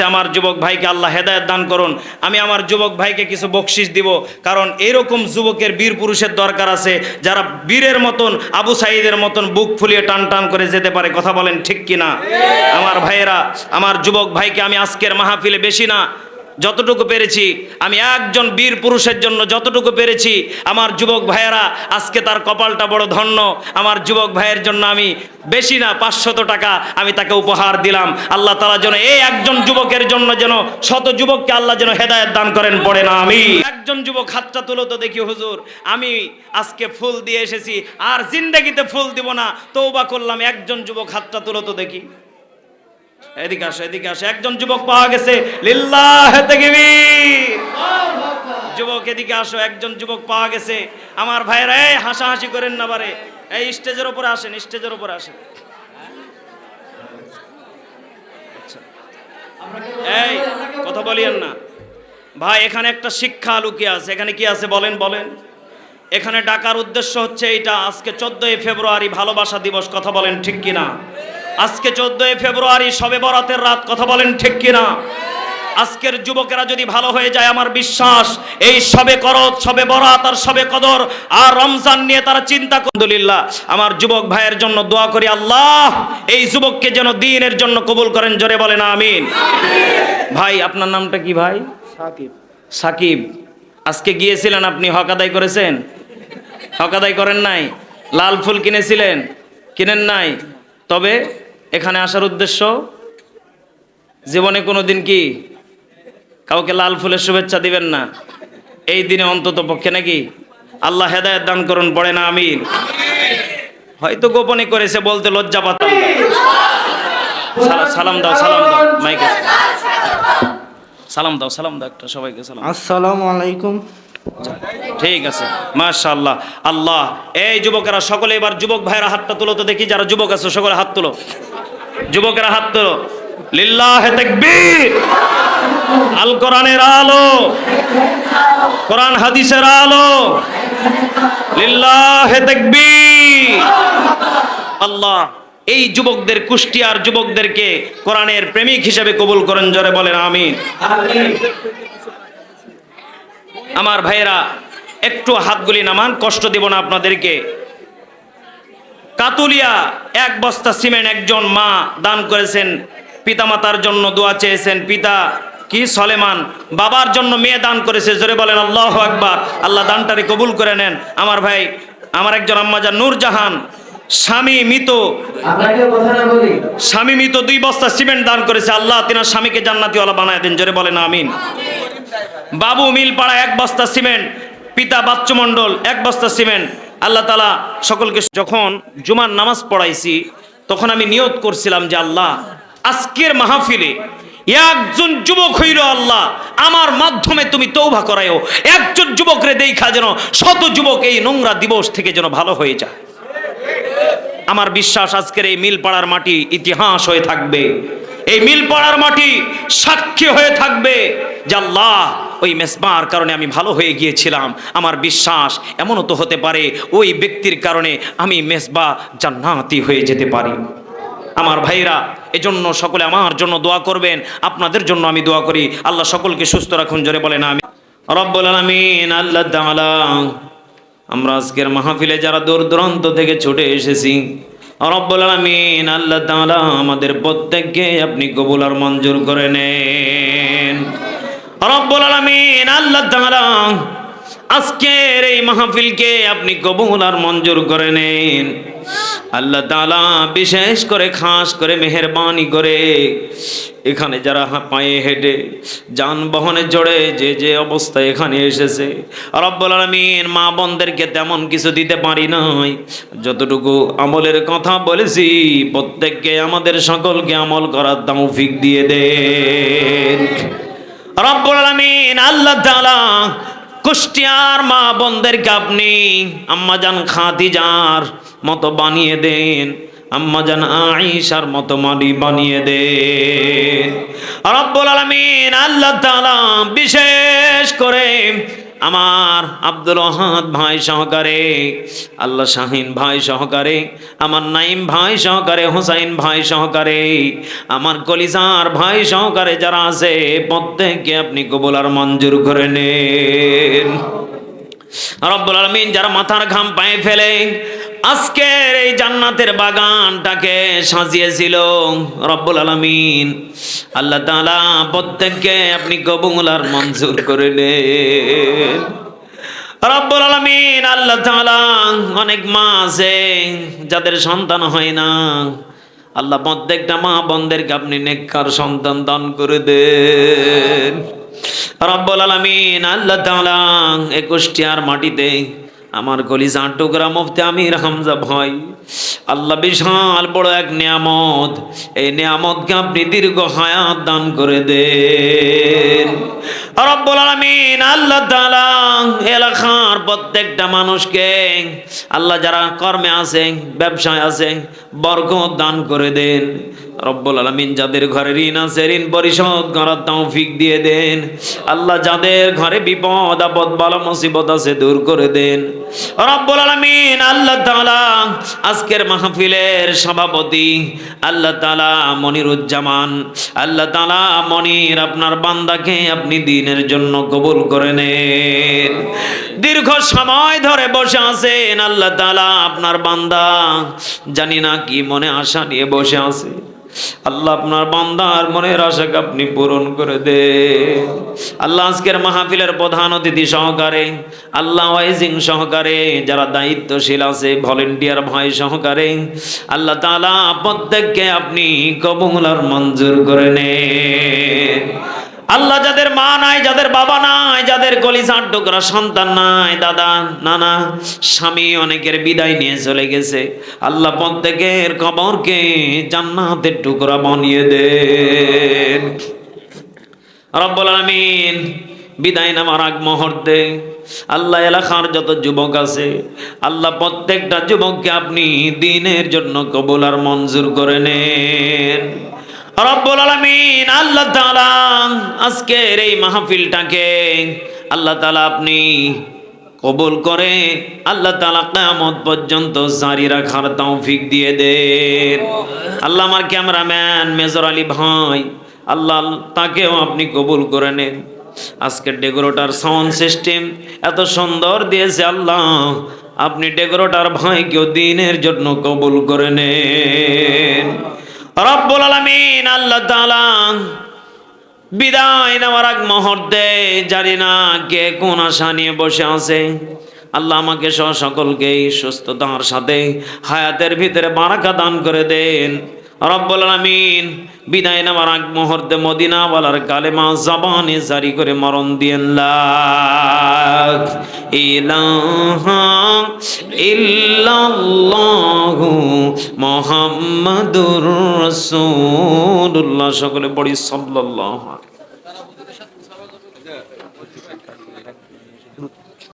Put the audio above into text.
হচ্ছে আমার যুবক ভাইকে আল্লাহ হেদায়ত দান করুন। আমি আমার যুবক ভাইকে কিছু বকশিস দিব। কারণ এরকম যুবকের বীর পুরুষের দরকার আছে যারা বীরের মতন আবু সাইদের মতন বুক ফুলিয়ে টান টান করে যেতে পারে। কথা বলেন ঠিক কিনা? আমার ভাইয়েরা আমার যুবক ভাইকে আমি আজকের মাহফিলে বেশি না যতটুকু পেরেছি, আমি একজন বীর পুরুষের জন্য যতটুকু পেরেছি, আমার যুবক ভাইয়েরা, আজকে তার কপালটা বড় ধন্য। আমার যুবক ভাইয়ের জন্য আমি বেশি না, পাঁচশত টাকা আমি তাকে উপহার দিলাম। আল্লাহ তালা যেন এই একজন যুবকের জন্য যেন শত যুবককে আল্লাহ যেন হেদায়ত দান করেন, পড়ে না আমি একজন যুবক হাতটা তুলো তো দেখি, হুজুর, আমি আজকে ফুল দিয়ে এসেছি, আর জিন্দেগিতে ফুল দিব না তৌবা করলাম, একজন যুবক হাতটা তুলো তো দেখি। এদিকে আসো এদিকে আসো। একজন যুবক পাওয়া গেছে। লিল্লাহ যুবক, এদিকে আসো। একজন যুবক পাওয়া গেছে। আমার ভাইয়েরা, এই হাসাহাসি করেন না বারে। এই স্টেজের উপরে আসেন, স্টেজের উপরে আসেন। এই, কথা বলিয়েন না। ভাই, এখানে একটা শিক্ষা লুকিয়ে আছে। এখানে কি আছে বলেন বলেন। এখানে ডাকার উদ্দেশ্য হচ্ছে এটা আজকে চোদ্দই ফেব্রুয়ারি ভালোবাসা দিবস, কথা বলেন ঠিক কিনা? আজকে চোদ্দই ফেব্রুয়ারি সবে বরাতের রাত কথা বলেন ঠিক কিনা? আজকের যুবকেরা যদি ভালো হয়ে যায় আমার বিশ্বাস এই সবে করত সবে বরাত আর সবে কদর আর রমজান নিয়ে তারা চিন্তা আলহামদুলিল্লাহ আমার যুবক ভাইয়ের জন্য দোয়া করি আল্লাহ এই যুবককে যেন দিনের জন্য কবুল করেন জোরে বলেন আমিন। ভাই আপনার নামটা কি ভাই? সাকিব। সাকিব আজকে গিয়েছিলেন আপনি হক আদায় করেছেন? হক আদায় করেন নাই? লাল ফুল কিনেছিলেন? কিনেন নাই? তবে এখানে আসার উদ্দেশ্য জীবনে কোনো দিন কি কাউকে লাল ফুলের শুভেচ্ছা দিবেন না? এই দিনে অন্তত পক্ষে নাকি আল্লাহ হেদায়ত দান করুন পড়ে না আমিন। হয়তো গোপনে করেছে বলতে লজ্জা পাতাম সালাম দাও সালাম দাও মাইকে। সালাম দাও সালাম দাও একটা সবাইকে সালাম। আসসালামু আলাইকুম। ঠিক আছে মাশাআল্লাহ। আল্লাহ এই যুবকেরা সকলে এবার যুবক ভাইয়েরা হাতটা তুলো তো দেখি যারা যুবক আছে সকলে হাত তুলো। যুবকেরা হাত তাকবীর। আল কোরআনের আলো। কোরআন হাদিসের আলো। আল্লাহ, এই যুবকদের কুষ্টিয়ার যুবকদেরকে কোরআনের প্রেমিক হিসেবে কবুল করেন, জোরে বলেন, আমিন। আমার ভাইয়েরা, একটু হাতগুলি নামান, কষ্ট দিব না আপনাদেরকে। কাতুলিয়া এক বস্তা সিমেন্ট একজন মা দান করেছেন পিতামাতার জন্য দোয়া চেয়েছেন পিতা কি সলেমান বাবার জন্য মেয়ে দান করেছে জোরে বলেন আল্লাহ আকবার আল্লাহ দানটারে কবুল করে নেন। আমার ভাই আমার একজন আম্মাজা নূরজাহান স্বামী মৃত। স্বামী মৃত দুই বস্তা সিমেন্ট দান করেছে আল্লাহ তিনার স্বামীকে জান্নাতিওয়ালা বানায় দেন জোরে বলেন আমিন। বাবু মিলপাড়া এক বস্তা সিমেন্ট পিতা বাচ্চুমণ্ডল এক বস্তা সিমেন্ট আল্লাহ তালা সকলকে যখন জুমার নামাজ পড়াইছি, তখন আমি নিয়ত করছিলাম যে আল্লাহ, আজকের মাহফিলে একজন যুবক হইল আল্লাহ, আমার মাধ্যমে তুমি তৌভা করায়ও। একজন যুবকরে দেখা যেন শত যুবক এই নোংরা দিবস থেকে যেন ভালো হয়ে যায়। আমার বিশ্বাস আজকের এই মিলপাড়ার মাটি ইতিহাস হয়ে থাকবে। এই মিলপাড়ার মাটি সাক্ষী হয়ে থাকবে যে আল্লাহ ওই মেসবার কারণে আমি ভালো হয়ে গিয়েছিলাম। আমার বিশ্বাস এমনও তো হতে পারে, ওই ব্যক্তির কারণে আমি মেসবা জান্নাতি হয়ে যেতে পারি। আমার ভাইরা, এজন্য সকলে আমার জন্য দোয়া করবেন, আপনাদের জন্য আমি দোয়া করি। আল্লাহ সকলকে সুস্থ রাখুন, জোরে বলেন আমি রব্বুল আলামিন, আল্লাহ আমরা আজকের মাহফিলে যারা দূর দূরান্ত থেকে ছুটে এসেছি, রব্বুল আলামিন, আল্লাহ আমাদের প্রত্যেককে আপনি কবুল আর মঞ্জুর করে নেন। রব্বুল আলামিন আল্লাহ আজকের এই মাহফিলকে আপনি কবুল আর মঞ্জুর করে নেন। আল্লাহ তাআলা বিশেষ করে, খাস করে, মেহেরবানি করে এখানে যারা পায়ে হেঁটে, যানবাহনে জড়ে যে যে অবস্থায় এখানে এসেছে, রব্বুল আলামিন মা বোনদেরকে তেমন কিছু দিতে পারি নাই। যতটুকু আমলের কথা বলেছি, প্রত্যেককে আমাদের সকলকে আমল করার তৌফিক দিয়ে দেন। রব্বুল আলামিন, আল্লাহ তাআলা কুষ্টিয়ার মা বোনদেরকে আপনি আম্মাজান খাদিজার মতো বানিয়ে দেন আম্মাজান আয়েশার মতো মালি বানিয়ে দেন। রব্বুল আলামিন, আল্লাহ তাআলা বিশেষ করে আমার আব্দুল ওহাদ ভাই সহকারে, আল্লাহ শাহিন ভাই সহকারে, আমার নাইম ভাই সহকারে, হোসাইন ভাই সহকারে, আমার কলিজার ভাই সহকারে যারা আছে, প্রত্যেককে আপনি কবুল আর মঞ্জুর করে নেন। রব্বুল আলমিন যারা মাথার ঘাম পায়ে ফেলে, আজকের এই জান্নাতের বাগানটাকে সাজিয়েছিল রব্বুল আলমিন। আল্লাহ তাআলা প্রত্যেককে আপনি কবুল আর মঞ্জুর করে নেন। রব্বুল আলমিন আল্লাহ তাআলা অনেক মা আছে, যাদের সন্তান হয় না। আল্লাহ প্রত্যেকটা মা বন্ধেরকে আপনি নেককার সন্তান দান করে দেন। রব্বুল আলামিন আল্লাহ তাআলা একুশটি আর মাটিতে আমার কলিজা টুকরা মুফতি আমির হামজা ভাই। আল্লাহ বিশাল বড় এক নিয়ামত। এই নিয়ামতকে আপনি দীর্ঘ হায়াত দান করে দেন। রব্বুল আলামিন আল্লাহ তাআলা এলাকার প্রত্যেকটা মানুষকে আল্লাহ যারা কর্মে আছে ব্যবসায় আছে বরকত দান করে দেন। রব্বুল আলামিন যাদের ঘরে ঋণ আছে, ঋণ পরিশোধ করার তৌফিক দিয়ে দেন। আল্লাহ যাদের ঘরে বিপদ, আপদ বালা মুসিবত আছে দূর করে দেন। রব্বুল আলামিন আল্লাহ তাআলা আজকের মাহফিলের সভাপতি আল্লাহ তাআলা মনিরুজ্জামান। আল্লাহ তাআলা মনির আপনার বান্দাকে আপনি দিনের জন্য কবুল করে নেন। দীর্ঘ সময় ধরে বসে আছেন আল্লাহ তাআলা। আপনার বান্দা জানি না কি মনে আশা নিয়ে বসে আছে। আল্লাহ আপনার বান্দার মনের আশাকে আপনি পূরণ করে দে আল্লাহ আজকের মাহফিলের প্রধান অতিথি সহকারে, আল্লাহ ওয়াইজিং সহকারে, যারা দায়িত্বশীল আছে, ভলেন্টিয়ার ভাই সহকারে, আল্লাহ তাআলা প্রত্যেককে আপনি কবুল আর মঞ্জুর করে নেন। আল্লাহ যাদের মা নাই, যাদের বাবা নাই, যাদের কলিজার টুকরা সন্তান নাই, দাদা, নানা, স্বামী অনেকের বিদায় নিয়ে চলে গেছে। আল্লাহ প্রত্যেকের কবরকে জান্নাতের টুকরা বানিয়ে দেন। রব্বুল আলামিন বিদায় নামার আগ মুহূর্তে আল্লাহ এলাকার যত যুবক আছে, আল্লাহ প্রত্যেকটা যুবককে আপনি দিনের জন্য কবুল আর মঞ্জুর করে নেন। আজকের এই মাহফিলটাকে আল্লাহ তাআলা আপনি কবুল করে আল্লাহ তালা কিয়ামত পর্যন্ত জারি রাখার তৌফিক দিয়ে দেন। আল্লাহ আমার ক্যামেরাম্যান মেজর আলী ভাই, আল্লাহ তাকেও আপনি কবুল করে নেন। আজকের ডেকোরেটার সাউন্ড সিস্টেম এত সুন্দর দিয়েছে আল্লাহ, আপনি ডেকোরেটার ভাইকেও দিনের জন্য কবুল করে নেন। রব্বুল আলামিন আল্লাহ তাআলা বিদায় নেওয়ার আগ মুহূর্তে জানি না কে কোন আশা নিয়ে বসে আছে। আল্লাহ আমাকে সহ সকলকেই সুস্থতার সাথে হায়াতের ভিতরে বারাকা দান করে দেন। রব্বুল আলামিন বিদায় নেওয়ার আগ মুহূর্তে মদিনাওয়ালার কালেমা জবানে জারি করে মরণ দিয়েন ইলাহা ইল্লাল্লাহু সকলে বড়ি সাল্লাল্লাহু